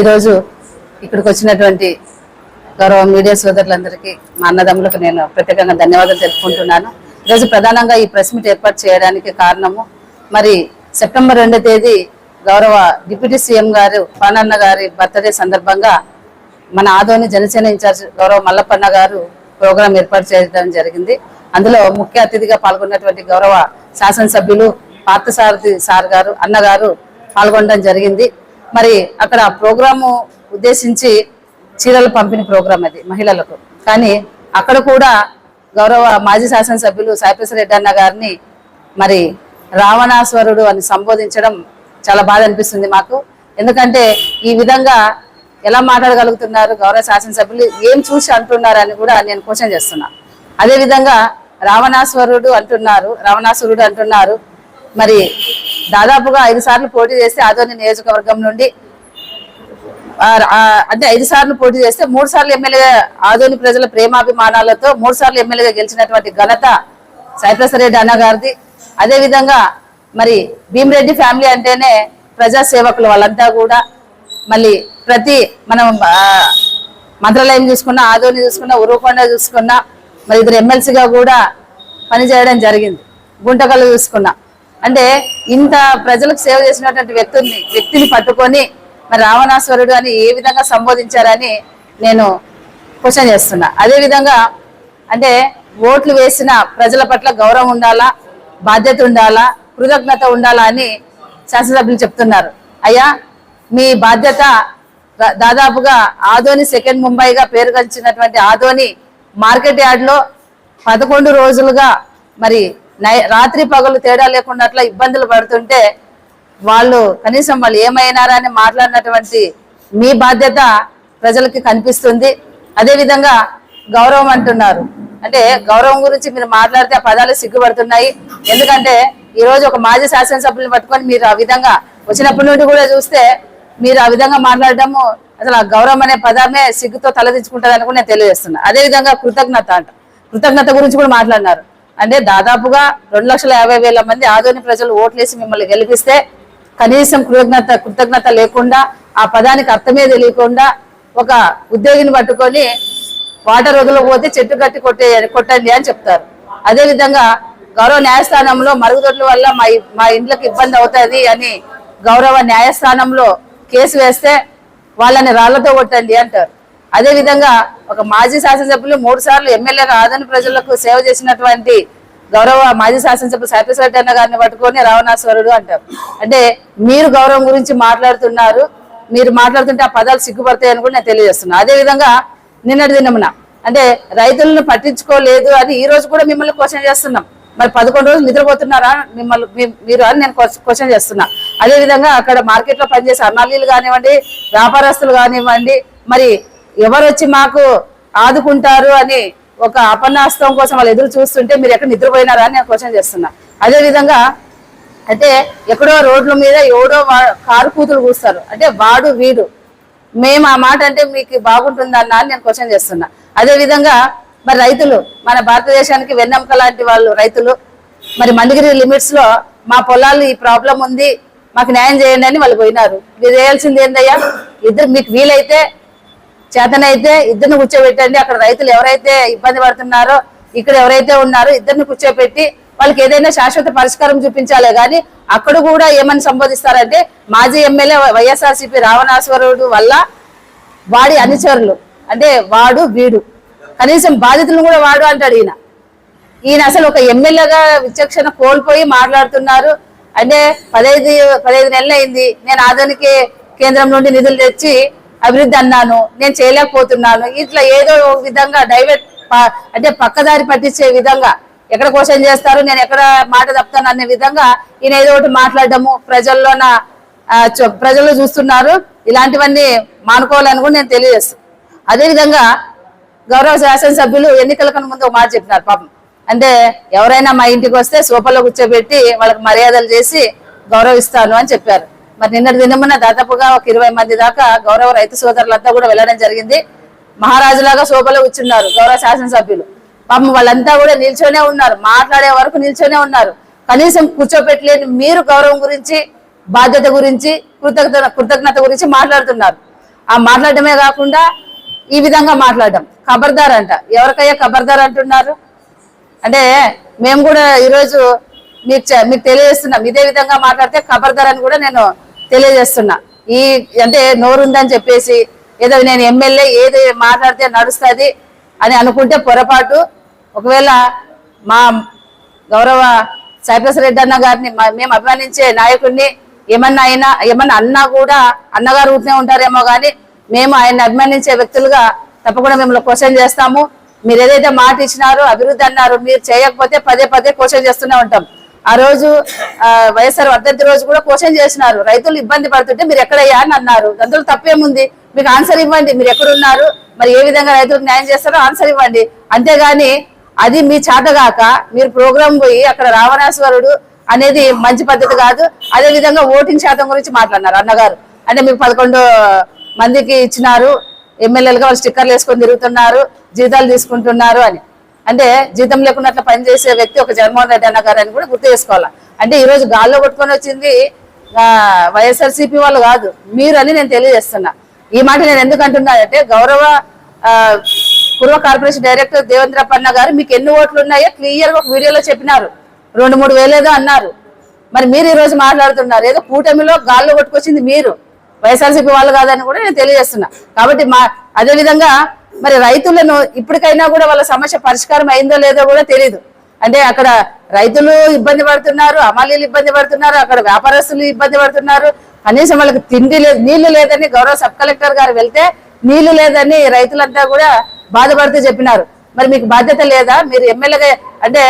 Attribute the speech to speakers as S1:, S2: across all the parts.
S1: ఈరోజు ఇక్కడికి వచ్చినటువంటి గౌరవ మీడియా సోదరులందరికీ మా అన్నదమ్ములకు నేను ప్రత్యేకంగా ధన్యవాదాలు తెలుపుకుంటున్నాను. ఈరోజు ప్రధానంగా ఈ ప్రెస్ మీట్ ఏర్పాటు చేయడానికి కారణము మరి సెప్టెంబర్ రెండో తేదీ గౌరవ డిప్యూటీ సీఎం గారు పానన్న గారి బర్త్డే సందర్భంగా మన ఆదోని జనసేన ఇన్ఛార్జ్ గౌరవ మల్లప్పన్న గారు ప్రోగ్రాం ఏర్పాటు చేయడం జరిగింది. అందులో ముఖ్య అతిథిగా పాల్గొన్నటువంటి గౌరవ శాసనసభ్యులు పార్థసారథి సార్ గారు అన్నగారు పాల్గొనడం జరిగింది. మరి అక్కడ ప్రోగ్రాము ఉద్దేశించి చీరలు పంపిణీ ప్రోగ్రాం అది మహిళలకు. కానీ అక్కడ కూడా గౌరవ మాజీ శాసనసభ్యులు సాయిప్రసాద్ రెడ్డి అన్న గారిని మరి రావణాస్వరుడు అని సంబోధించడం చాలా బాధ అనిపిస్తుంది మాకు. ఎందుకంటే ఈ విధంగా ఎలా మాట్లాడగలుగుతున్నారు గౌరవ శాసనసభ్యులు ఏం చూసి అంటున్నారు అని కూడా నేను క్వశ్చన్ చేస్తున్నా. అదేవిధంగా రావణాస్వరుడు అంటున్నారు రావణాసురుడు అంటున్నారు మరి దాదాపుగా ఐదు సార్లు పోటీ చేస్తే ఆదోని నియోజకవర్గం నుండి అంటే ఐదు సార్లు పోటీ చేస్తే మూడు సార్లు ఎమ్మెల్యేగా ఆదోని ప్రజల ప్రేమాభిమానాలతో మూడు సార్లు ఎమ్మెల్యేగా గెలిచినటువంటి ఘనత సైతసరెడ్డి అన్నగారిది అన్న గారిది. అదే విధంగా మరి భీమిరెడ్డి ఫ్యామిలీ అంటేనే ప్రజాసేవకులు వాళ్ళంతా కూడా. మళ్ళీ ప్రతి మనం మంత్రాలయం చూసుకున్నా ఆదోని చూసుకున్నా ఉరుకొండ చూసుకున్నా మరి ఇద్దరు ఎమ్మెల్సీగా కూడా పనిచేయడం జరిగింది. గుంటకలు చూసుకున్నా. అంటే ఇంత ప్రజలకు సేవ చేసినటువంటి వ్యక్తిని వ్యక్తిని పట్టుకొని మరి రావణాశ్వరుడు అని ఏ విధంగా సంబోధించారని నేను క్వశ్చన్ చేస్తున్నా. అదే విధంగా అంటే ఓట్లు వేసిన ప్రజల పట్ల గౌరవం ఉండాలా బాధ్యత ఉండాలా కృతజ్ఞత ఉండాలా అని శాసనసభ్యులు చెప్తున్నారు. అయ్యా మీ బాధ్యత దాదాపుగా ఆదోని సెకండ్ ముంబైగా పేరుగంచినటువంటి ఆదోని మార్కెట్ యార్డ్లో పదకొండు రోజులుగా మరి రాత్రి పగలు తేడా లేకుండా అట్లా ఇబ్బందులు పడుతుంటే వాళ్ళు కనీసం వాళ్ళు ఏమైనారని మాట్లాడినటువంటి మీ బాధ్యత ప్రజలకి కనిపిస్తుంది. అదేవిధంగా గౌరవం అంటున్నారు. అంటే గౌరవం గురించి మీరు మాట్లాడితే ఆ పదాలు సిగ్గుపడుతున్నాయి. ఎందుకంటే ఈ రోజు ఒక మాజీ శాసనసభ్యులను పట్టుకొని మీరు ఆ విధంగా వచ్చినప్పటి నుండి కూడా చూస్తే మీరు ఆ విధంగా మాట్లాడడము అసలు ఆ గౌరవం అనే పదమే సిగ్గుతో తలదించుకుంటారని కూడా నేను తెలియజేస్తున్నా. అదే విధంగా కృతజ్ఞత అంట. కృతజ్ఞత గురించి కూడా మాట్లాడినారు. అంటే దాదాపుగా రెండు లక్షల యాభై వేల మంది ఆదోని ప్రజలు ఓట్లేసి మిమ్మల్ని గెలిపిస్తే కనీసం కృతజ్ఞత కృతజ్ఞత లేకుండా ఆ పదానికి అర్థమే తెలియకుండా ఒక ఉద్యోగిని పట్టుకొని వాటర్ వదిలిపోతే చెట్టు కట్టి కొట్టే కొట్టండి అని చెప్తారు. అదేవిధంగా గౌరవ న్యాయస్థానంలో మరుగుదొడ్ల వల్ల మా మా ఇంట్లోకి ఇబ్బంది అవుతుంది అని గౌరవ న్యాయస్థానంలో కేసు వేస్తే వాళ్ళని రాళ్ళతో కొట్టండి అంటారు. అదేవిధంగా ఒక మాజీ శాసనసభ్యులు మూడు సార్లు ఎమ్మెల్యేగా ఆదరణ ప్రజలకు సేవ చేసినటువంటి గౌరవ మాజీ శాసనసభ్యులు సాయిప్రసాద్ అన్న గారిని పట్టుకొని రావణాశ్వరుడు అంటారు. అంటే మీరు గౌరవం గురించి మాట్లాడుతున్నారు మీరు మాట్లాడుతుంటే ఆ పదాలు సిగ్గుపడతాయని కూడా నేను తెలియజేస్తున్నాను అదేవిధంగా నిన్నటి దినమున అంటే రైతులను పట్టించుకోలేదు అని ఈ రోజు కూడా మిమ్మల్ని క్వశ్చన్ చేస్తున్నాం. మరి పదకొండు రోజులు నిద్రపోతున్నారా మిమ్మల్ని మీ- మీరు అని నేను క్వశ్చన్ చేస్తున్నా. అదే విధంగా అక్కడ మార్కెట్లో పనిచేసే అన్నాలీలు కానివ్వండి వ్యాపారస్తులు కానివ్వండి మరి ఎవరు వచ్చి మాకు ఆదుకుంటారు అని ఒక అపన్నాస్తం కోసం వాళ్ళు ఎదురు చూస్తుంటే మీరు ఎక్కడ నిద్రపోయినారా అని నేను క్వశ్చన్ చేస్తున్నా. అదే విధంగా అయితే ఎక్కడో రోడ్ల మీద ఎవడో వా- కారు కూతురు కూస్తారు. అంటే వాడు వీడు. మేము ఆ మాట అంటే మీకు బాగుంటుందన్నా అని నేను క్వశ్చన్ చేస్తున్నా. అదే విధంగా మరి రైతులు మన భారతదేశానికి వెన్నెముక లాంటి వాళ్ళు రైతులు మరి మండగిరి లిమిట్స్లో మా పొలాలు ఈ ప్రాబ్లం ఉంది మాకు న్యాయం చేయండి అని వాళ్ళు పోయినారు. మీరు చేయాల్సింది ఏందయ్యా? ఇద్దరు మీకు వీలైతే చేతనైతే ఇద్దరిని కూర్చోబెట్టండి. అక్కడ రైతులు ఎవరైతే ఇబ్బంది పడుతున్నారో ఇక్కడ ఎవరైతే ఉన్నారో ఇద్దరిని కూర్చోబెట్టి వాళ్ళకి ఏదైనా శాశ్వత పరిష్కారం చూపించాలే కానీ అక్కడ కూడా ఏమని సంబోధిస్తారంటే మాజీ ఎమ్మెల్యే వైఎస్ఆర్సీపీ రావణాశ్వరుడు వల్ల వాడి అనుచరులు. అంటే వాడు వీడు. కనీసం బాధితులను కూడా వాడు అంటాడు ఈయన. ఈయన అసలు ఒక ఎమ్మెల్యేగా విచక్షణ కోల్పోయి మాట్లాడుతున్నారు. అంటే పదహైదు పదహైదు నెలలు అయింది నేను ఆధునిక కేంద్రం నుండి నిధులు తెచ్చి అభివృద్ధి అన్నాను నేను చేయలేకపోతున్నాను. ఇట్లా ఏదో ఒక విధంగా డైవర్ట్ అంటే పక్కదారి పట్టించే విధంగా ఎక్కడ క్వశ్చన్ చేస్తారు నేను ఎక్కడ మాట తప్పుతాను అనే విధంగా ఈయన ఏదో ఒకటి మాట్లాడటము ప్రజల్లోన చొ- ప్రజలు చూస్తున్నారు. ఇలాంటివన్నీ మానుకోవాలని కూడా నేను తెలియజేస్తాను. అదేవిధంగా గౌరవ శాసనసభ్యులు ఎన్నికల కన్నా ముందు ఒక మాట చెప్పినారు పాపం. అంటే ఎవరైనా మా ఇంటికి వస్తే సోఫాలో కూర్చోబెట్టి వాళ్ళకి మర్యాదలు చేసి గౌరవిస్తాను అని చెప్పారు. మరి నిన్నటి దినమున దాదాపుగా ఒక ఇరవై మంది దాకా గౌరవ రైతు సోదరులంతా కూడా వెళ్ళడం జరిగింది. మహారాజులాగా శోభలో కూర్చున్నారు గౌరవ శాసనసభ్యులు. పాపం వాళ్ళంతా కూడా నిల్చోనే ఉన్నారు మాట్లాడే వరకు నిల్చొనే ఉన్నారు. కనీసం కూర్చోపెట్టలేని మీరు గౌరవం గురించి బాధ్యత గురించి కృతజ్ఞత కృతజ్ఞత గురించి మాట్లాడుతున్నారు. ఆ మాట్లాడటమే కాకుండా ఈ విధంగా మాట్లాడడం. ఖబర్దార్ అంట ఎవరికయ్యా ఖబర్దార్ అంటున్నారు? అంటే మేము కూడా ఈరోజు మీకు మీకు తెలియజేస్తున్నాం. ఇదే విధంగా మాట్లాడితే ఖబర్దార్ అని కూడా నేను తెలియజేస్తున్నా. ఈ అంటే నోరుందని చెప్పేసి ఏదో నేను ఎమ్మెల్యే ఏది మాట్లాడితే నడుస్తుంది అని అనుకుంటే పొరపాటు. ఒకవేళ మా గౌరవ సైప్రస్ రెడ్డి అన్న గారిని మేము అభిమానించే నాయకుడిని ఏమన్నా అయినా ఏమన్నా అన్నా కూడా అన్నగారు ఉంటూనే ఉంటారేమో కానీ మేము ఆయన అభిమానించే వ్యక్తులుగా తప్పకుండా మిమ్మల్ని క్వశ్చన్ చేస్తాము. మీరు ఏదైతే మాట ఇచ్చినారో అభివృద్ధి అన్నారు మీరు చేయకపోతే పదే పదే క్వశ్చన్ చేస్తూనే ఉంటాం. ఆ రోజు వైఎస్ఆర్ వర్ధంతి రోజు కూడా పోషణ చేసినారు. రైతులు ఇబ్బంది పడుతుంటే మీరు ఎక్కడయ్యా అని అన్నారు. అందులో తప్పేముంది? మీకు ఆన్సర్ ఇవ్వండి. మీరు ఎక్కడున్నారు? మరి ఏ విధంగా రైతులకు న్యాయం చేస్తారో ఆన్సర్ ఇవ్వండి. అంతేగాని అది మీ చేతగాక మీరు ప్రోగ్రామ్ పోయి అక్కడ రావణాశ్వరుడు అనేది మంచి పద్ధతి కాదు. అదే విధంగా ఓటింగ్ శాతం గురించి మాట్లాడినారు అన్నగారు. అంటే మీకు పదకొండు మందికి ఇచ్చినారు. ఎమ్మెల్యేలుగా వాళ్ళు స్టిక్కర్లు వేసుకొని తిరుగుతున్నారు. జీతాలు తీసుకుంటున్నారు అని. అంటే జీతం లేకుండా అట్లా పనిచేసే వ్యక్తి ఒక జగన్మోహన్ రెడ్డి అన్న గారు అని కూడా గుర్తు చేసుకోవాలి? అంటే ఈరోజు గాల్లో కొట్టుకొని వచ్చింది వైఎస్ఆర్సీపీ వాళ్ళు కాదు మీరు అని నేను తెలియజేస్తున్నా. ఈ మాట నేను ఎందుకు అంటున్నానంటే గౌరవ పూర్వ కార్పొరేషన్ డైరెక్టర్ దేవేంద్ర పన్న గారు మీకు ఎన్ని ఓట్లు ఉన్నాయో క్లియర్ ఒక వీడియోలో చెప్పినారు. రెండు మూడు వేలేదో అన్నారు. మరి మీరు ఈరోజు మాట్లాడుతున్నారు ఏదో కూటమిలో గాల్లో కొట్టుకొచ్చింది మీరు. వైఎస్ఆర్సీపీ వాళ్ళు కాదని కూడా నేను తెలియజేస్తున్నా. కాబట్టి మా అదేవిధంగా మరి రైతులను ఇప్పటికైనా కూడా వాళ్ళ సమస్య పరిష్కారం అయిందో లేదో కూడా తెలియదు అంటే అక్కడ రైతులు ఇబ్బంది పడుతున్నారు అమాలీలు ఇబ్బంది పడుతున్నారు అక్కడ వ్యాపారస్తులు ఇబ్బంది పడుతున్నారు. కనీసం వాళ్ళకి తిండి లేదు నీళ్ళు లేదని గౌరవ సబ్ కలెక్టర్ గారు వెళ్తే నీళ్ళు లేదని రైతులంతా కూడా బాధపడుతూ చెప్పినారు. మరి మీకు బాధ్యత లేదా? మీరు ఎమ్మెల్యేగా అంటే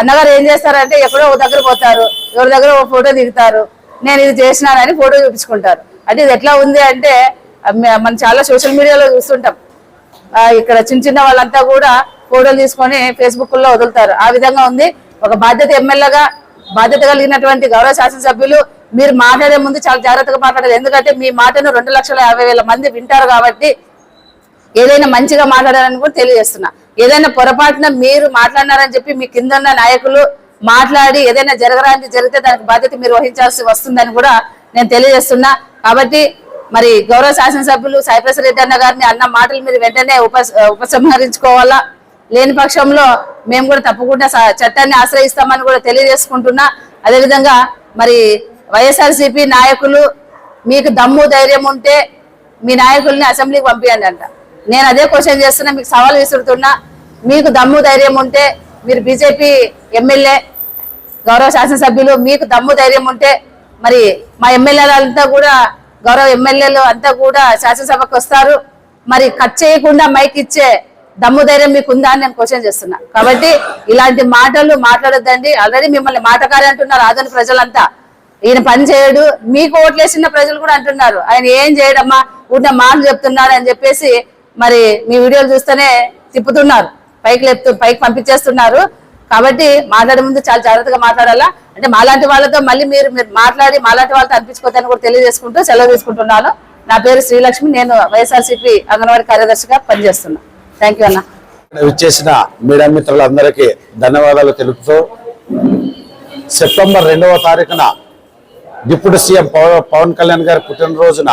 S1: అన్నగారు ఏం చేస్తారంటే ఎక్కడో ఒక దగ్గర పోతారు ఎవరి దగ్గర ఒక ఫోటో దిగుతారు నేను ఇది చేసినానని ఫోటో చూపించుకుంటారు. అంటే ఇది ఎట్లా ఉంది అంటే మనం చాలా సోషల్ మీడియాలో చూస్తుంటాం. ఇక్కడ చిన్న చిన్న వాళ్ళంతా కూడా ఫోటోలు తీసుకొని ఫేస్బుక్లో వదులుతారు. ఆ విధంగా ఉంది. ఒక బాధ్యత ఎమ్మెల్యేగా బాధ్యత కలిగినటువంటి గౌరవ శాసనసభ్యులు మీరు మాట్లాడే ముందు చాలా జాగ్రత్తగా మాట్లాడాలి. ఎందుకంటే మీ మాటను రెండు లక్షల యాభై వేల మంది వింటారు కాబట్టి ఏదైనా మంచిగా మాట్లాడాలని కూడా తెలియజేస్తున్నా. ఏదైనా పొరపాటున మీరు మాట్లాడినారని చెప్పి మీ కింద ఉన్న నాయకులు మాట్లాడి ఏదైనా జరగరాని జరిగితే దానికి బాధ్యత మీరు వహించాల్సి వస్తుందని కూడా నేను తెలియజేస్తున్నా. కాబట్టి మరి గౌరవ శాసనసభ్యులు సాయిప్రసాద్ రెడ్డి అన్న గారిని అన్న మాటలు మీరు వెంటనే ఉప ఉపసంహరించుకోవాలా? లేని పక్షంలో మేము కూడా తప్పకుండా చట్టాన్ని ఆశ్రయిస్తామని కూడా తెలియజేసుకుంటున్నా. అదేవిధంగా మరి వైఎస్ఆర్సీపీ నాయకులు మీకు దమ్ము ధైర్యం ఉంటే మీ నాయకుల్ని అసెంబ్లీకి పంపించండి అంట. నేను అదే క్వశ్చన్ చేస్తున్నా మీకు సవాల్ విసురుతున్నా. మీకు దమ్ము ధైర్యం ఉంటే మీరు బీజేపీ ఎమ్మెల్యే గౌరవ శాసనసభ్యులు మీకు దమ్ము ధైర్యం ఉంటే మరి మా ఎమ్మెల్యేలంతా కూడా గౌరవ ఎమ్మెల్యేలు అంతా కూడా శాసనసభకు వస్తారు. మరి కట్ చేయకుండా మైక్ ఇచ్చే దమ్ము ధైర్యం మీకు ఉందా అని నేను క్వశ్చన్ చేస్తున్నా. కాబట్టి ఇలాంటి మాటలు మాట్లాడొద్దండి. ఆల్రెడీ మిమ్మల్ని మాటకారి అంటున్నారు ఆధునిక ప్రజలంతా. ఈయన పని చేయడు. మీకు ఓట్లేసిన ప్రజలు కూడా అంటున్నారు. ఆయన ఏం చేయడమ్మా? ఉన్న మాటలు చెప్తున్నారు అని చెప్పేసి మరి మీ వీడియోలు చూస్తేనే తిప్పుతున్నారు. పైకి లేపు పైకి పంపించేస్తున్నారు. కాబట్టి మాట్లాడే ముందు చాలా జాగ్రత్తగా మాట్లాడాలా? అంటే మాలాంటి వాళ్ళతో మళ్ళీ మీరు మీరు మాట్లాడి మాలాంటి వాళ్ళతో అనిపించుకోవద్దని కూడా తెలియజేసుకుంటూ సెలవు తీసుకుంటున్నాను. నా పేరు శ్రీలక్ష్మి. నేను వైఎస్ఆర్సీపీ అంగన్వాడీ కార్యదర్శిగా పనిచేస్తున్నా. థ్యాంక్ యూ అన్న.
S2: విచ్చేసిన మీడియా మిత్రులందరికీ ధన్యవాదాలు తెలుపుతూ సెప్టెంబర్ రెండవ తారీఖున డిప్యూటీ సీఎం పవ- పవన్ కళ్యాణ్ గారి పుట్టినరోజున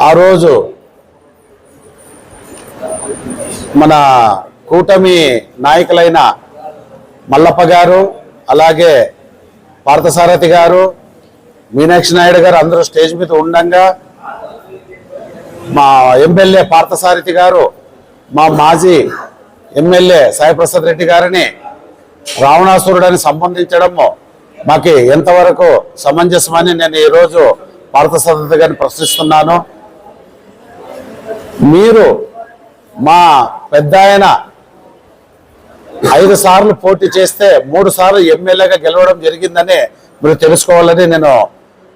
S2: ఆ రోజు మన కూటమి నాయకులైన మల్లప్ప గారు అలాగే పార్థసారథి గారు మీనాక్షి నాయుడు గారు అందరూ స్టేజ్ మీద ఉండంగా మా ఎమ్మెల్యే పార్థసారథి గారు మా మాజీ ఎమ్మెల్యే సాయిప్రసాద్ రెడ్డి గారిని రావణాసురుడని సంబంధించడము మాకు ఎంతవరకు సమంజసమని నేను ఈరోజు పార్థసారథి గారిని ప్రశ్నిస్తున్నాను. మీరు మా పెద్ద ఆయన ఐదు సార్లు పోటీ చేస్తే మూడు సార్లు ఎమ్మెల్యేగా గెలవడం జరిగిందని మీరు తెలుసుకోవాలని నేను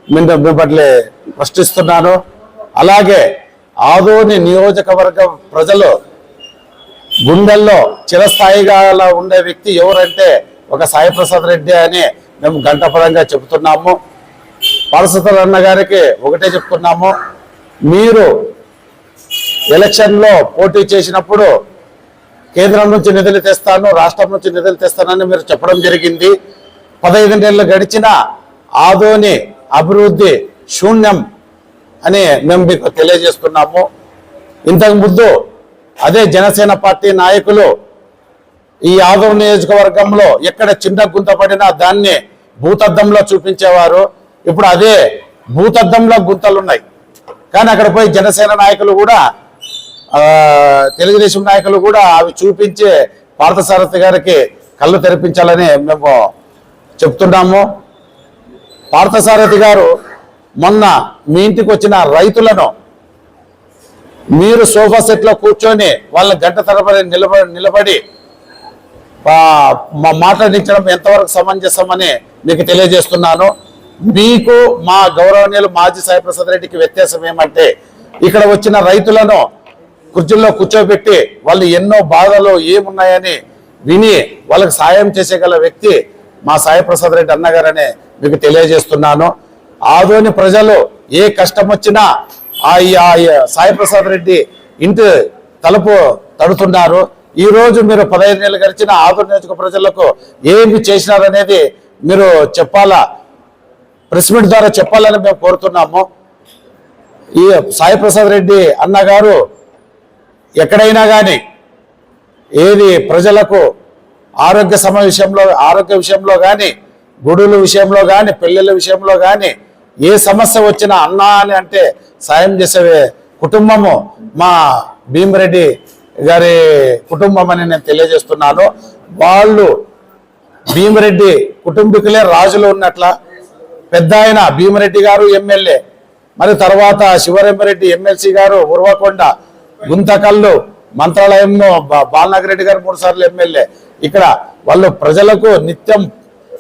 S2: మిమ్మల్ని మిమ్మల్ని ప్రశ్నిస్తున్నాను. అలాగే ఆదోని నియోజకవర్గం ప్రజలు గుండెల్లో చిరస్థాయిగా అలా ఉండే వ్యక్తి ఎవరంటే ఒక సాయిప్రసాద్ రెడ్డి అని మేము గంటపరంగా చెబుతున్నాము. పరసతల అన్న గారికి ఒకటే చెప్తున్నాము. మీరు ఎలక్షన్లో పోటీ చేసినప్పుడు కేంద్రం నుంచి నిధులు తెస్తాను రాష్ట్రం నుంచి నిధులు తెస్తానని మీరు చెప్పడం జరిగింది. పదహైదు నెలలు గడిచిన ఆదోని అభివృద్ధి శూన్యం అని మేము మీకు తెలియజేస్తున్నాము. ఇంతకు ముందు అదే జనసేన పార్టీ నాయకులు ఈ యాదవ్ నియోజకవర్గంలో ఎక్కడ చిన్న గుంత పడినా దాన్ని భూతద్దంలో చూపించేవారు. ఇప్పుడు అదే భూతద్దంలో గుంతలున్నాయి. కానీ అక్కడ పోయి జనసేన నాయకులు కూడా తెలుగుదేశం నాయకులు కూడా అవి చూపించి పార్థసారథి గారికి కళ్ళు తెరిపించాలని మేము చెప్తున్నాము. పార్థసారథి గారు మొన్న మీ ఇంటికి వచ్చిన రైతులను మీరు సోఫా సెట్లో కూర్చొని వాళ్ళ గంట తరబడి నిలబడి నిలబడి మా- మాట్లాడించడం ఎంతవరకు సమంజసమని మీకు తెలియజేస్తున్నాను. మీకు మా గౌరవనీయులు మాజీ సాయి ప్రసాద్ రెడ్డికి వ్యత్యాసం ఏమంటే ఇక్కడ వచ్చిన రైతులను కుర్చీల్లో కూర్చోబెట్టి వాళ్ళు ఎన్నో బాధలు ఏమున్నాయని విని వాళ్ళకి సాయం చేసేగల వ్యక్తి మా సాయిప్రసాద్ రెడ్డి అన్నగారని మీకు తెలియజేస్తున్నాను. ఆదోని ప్రజలు ఏ కష్టం వచ్చినా ఆ సాయిప్రసాద్ రెడ్డి ఇంటి తలుపు తడుతున్నారు. ఈ రోజు మీరు పదహైదు నెలలు గడిచిన ఆదోని నియోజక ప్రజలకు ఏమి చేసినారనేది మీరు చెప్పాలా? ప్రెస్ మీట్ ద్వారా చెప్పాలని మేము కోరుతున్నాము. ఈ సాయిప్రసాద్ రెడ్డి అన్నగారు ఎక్కడైనా కానీ ఏది ప్రజలకు ఆరోగ్య సమ విషయంలో ఆరోగ్య విషయంలో కానీ గుడుల విషయంలో కానీ పెళ్ళిళ్ళ విషయంలో కానీ ఏ సమస్య వచ్చినా అన్నా అని అంటే సాయం చేసే కుటుంబము. మా భీమరెడ్డి గారి కుటుంబం అని నేను తెలియజేస్తున్నాను. వాళ్ళు భీమరెడ్డి కుటుంబీకులే రాజులు ఉన్నట్ల పెద్ద ఆయన భీమరెడ్డి గారు ఎమ్మెల్యే. మరి తర్వాత శివరెంబరెడ్డి ఎమ్మెల్సీ గారు ఉర్వకొండ గుంతకల్లు మంత్రాలయంలో బా- రెడ్డి గారు మూడు సార్లు ఎమ్మెల్యే. ఇక్కడ వాళ్ళు ప్రజలకు నిత్యం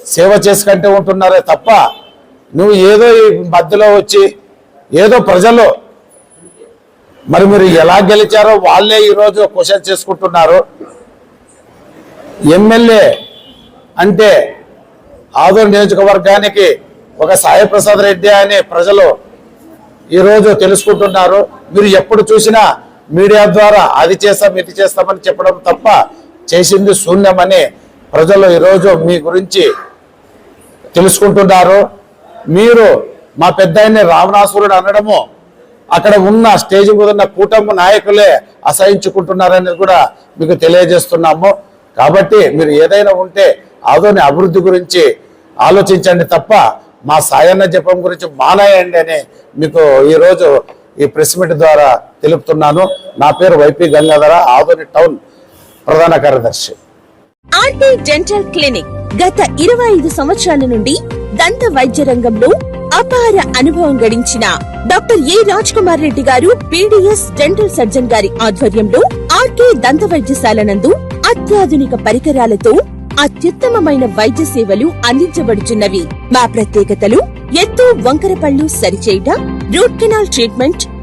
S2: సేవ చేసుకుంటూ ఉంటున్నారే తప్ప నువ్వు ఏదో ఈ మధ్యలో వచ్చి ఏదో ప్రజలు మరి మీరు ఎలా గెలిచారో వాళ్ళే ఈరోజు క్వశ్చన్ చేసుకుంటున్నారు. ఎమ్మెల్యే అంటే ఆదో నియోజకవర్గానికి ఒక సాయిప్రసాద్ రెడ్డి అనే ప్రజలు ఈరోజు తెలుసుకుంటున్నారు. మీరు ఎప్పుడు చూసినా మీడియా ద్వారా అది చేస్తాం ఇది చేస్తామని చెప్పడం తప్ప చేసింది శూన్యమని ప్రజలు ఈరోజు మీ గురించి తెలుసుకుంటున్నారు. మీరు మా పెద్ద రావణాసురుడు అనడము అక్కడ ఉన్న స్టేజ్ మీద ఉన్న కూటమి నాయకులే అసహించుకుంటున్నారనేది కూడా మీకు తెలియజేస్తున్నాము. కాబట్టి మీరు ఏదైనా ఉంటే ఆదోని అభివృద్ధి గురించి ఆలోచించండి తప్ప మా సాయన్న జపం గురించి మానేయండి అని మీకు ఈరోజు ఈ ప్రెస్ మీట్ ద్వారా తెలుపుతున్నాను. నా పేరు వైపీ గంగాధర ఆదోని టౌన్ ప్రధాన కార్యదర్శి.
S3: ఆర్టీ డెంటల్ క్లినిక్ గత ఇరవై ఐదు సంవత్సరాల నుండి దంత వైద్య రంగంలో అపార అనుభవం గడించిన doctor A Raj Kumar Reddy garu PDS dental surgeon గారి ఆధ్వర్యంలో ఆర్కే దంత వైద్యశాల నందు అత్యాధునిక పరికరాలతో అత్యుత్తమమైన వైద్య సేవలు అందించబడుచున్నవి. మా ప్రత్యేకతలు ఎత్తు వంకర పళ్ళు సరిచేయుట root canal treatment